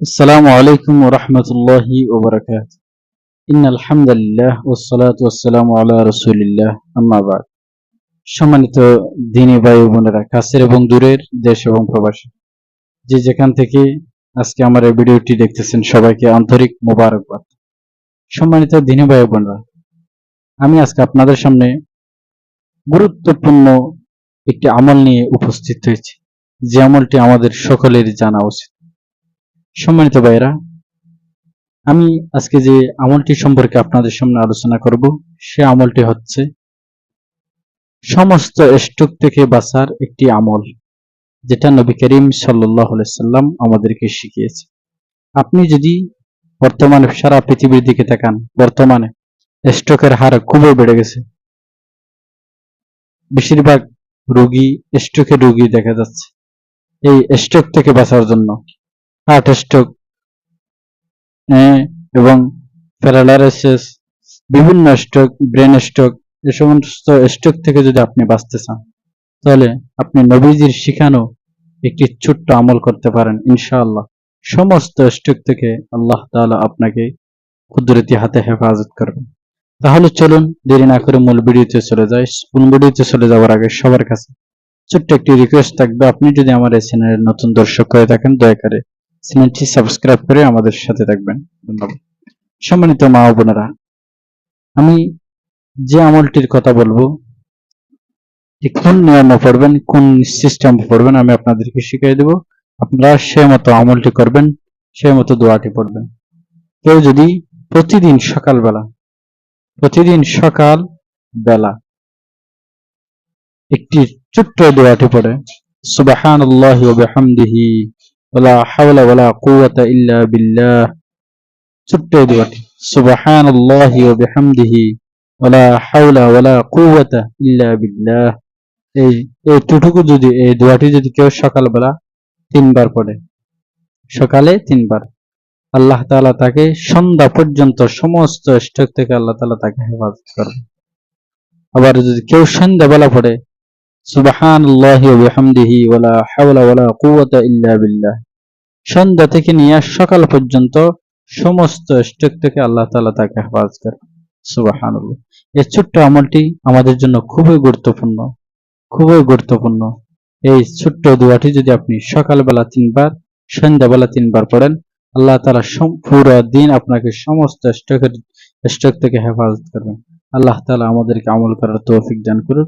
السلام عليكم ورحمة الله وبركاته إن الحمد لله والصلاة والسلام على رسول الله أما بعد সম্মানিত দিনী ভাই ও বোনেরা কাছের এবং দূরের দেশ এবং প্রবাসী যে যেখান থেকে আজকে আমার এই ভিডিওটি দেখতেছেন সবাইকে আন্তরিক মোবারকবাদ সম্মানিত দিনী ভাই ও বোনেরা আমি আজকে আপনাদের সামনে গুরুত্বপূর্ণ একটি আমল নিয়ে উপস্থিত হয়েছি যে আমলটি আমাদের সকলেরই জানা উচিত সম্মানিত ভাইরা আমি আজকে যে আমলটি সম্পর্কে আপনাদের সামনে আলোচনা করব, সে আমলটি হচ্ছে সমস্ত স্ট্রোক থেকে বাঁচার একটি আমল, যেটা নবী করিম সাল্লাম আমাদেরকে শিখিয়েছে। আপনি যদি বর্তমানে সারা পৃথিবীর দিকে তাকান, বর্তমানে স্ট্রোকের হার খুবই বেড়ে গেছে। বেশিরভাগ রোগী স্ট্রোকের রোগী দেখা যাচ্ছে। এই স্ট্রোক থেকে বাঁচার জন্য হার্ট স্ট্রোক এবং প্যারালাইসিস বিভিন্ন স্ট্রোক ব্রেন স্ট্রোক এ সমস্ত স্ট্রোক থেকে যদি আপনি বাঁচতে চান, তাহলে আপনি নবীজির শিখানো একটি ছোট্ট আমল করতে পারেন, ইনশাআল্লাহ। সমস্ত স্ট্রোক থেকে আল্লাহ তাআলা আপনাকে কুদরতি হাতে হেফাজত করবেন। তাহলে চলুন, দেরি না করে মূল ভিডিওতে চলে যাই। মূল ভিডিওতে চলে যাওয়ার আগে সবার কাছে ছোট্ট একটি রিকোয়েস্ট থাকবে। আপনি যদি আমার এই চ্যানেলের নতুন দর্শক হয়ে থাকেন, দয়া করে চ্যানেলটি সাবস্ক্রাইব করে আমাদের সাথে থাকবেন। ধন্যবাদ। সম্মানিত মা ও বোনেরা, আমি যে আমলটির কথা বলব কোন নিয়মে পড়বেন, কোন সিস্টেম পড়বেন, আমি আপনাদেরকে শিখিয়ে দেব। আপনারা সে মতো আমলটি করবেন সে মতো দোয়াটি পড়বেন। কেউ যদি প্রতিদিন সকালবেলা, প্রতিদিন সকাল বেলা একটি ছোট্ট দোয়াটি পড়ে সুবাহান আল্লাহ ওয়ালা হাওলা ইল্লা হাওলা এই যদি কেউ সকালবেলা তিনবার পড়ে, সকালে তিনবার, আল্লাহ তাকে সন্ধ্যা পর্যন্ত সমস্ত স্ট্রোক থেকে আল্লাহ তাকে হেফাজত করবে। আবার যদি কেউ সন্ধ্যাবেলা পড়ে সন্ধ্যা থেকে নিয়ে সকাল পর্যন্ত সমস্ত স্ট্রোক থেকে আল্লাহ তাআলা তাকে হেফাজত করবে সুবহানাল্লাহ। এই ছোট্ট আমলটি আমাদের জন্য খুবই গুরুত্বপূর্ণ খুবই গুরুত্বপূর্ণ। এই ছোট্ট দোয়াটি যদি আপনি সকালবেলা তিনবার, সন্ধ্যাবেলা তিনবার পড়েন, আল্লাহ তালা পুরো দিন আপনাকে সমস্ত স্ট্রোকের স্ট্রোক থেকে হেফাজত করবেন। আল্লাহ তালা আমাদেরকে আমল করার তৌফিক দান করুন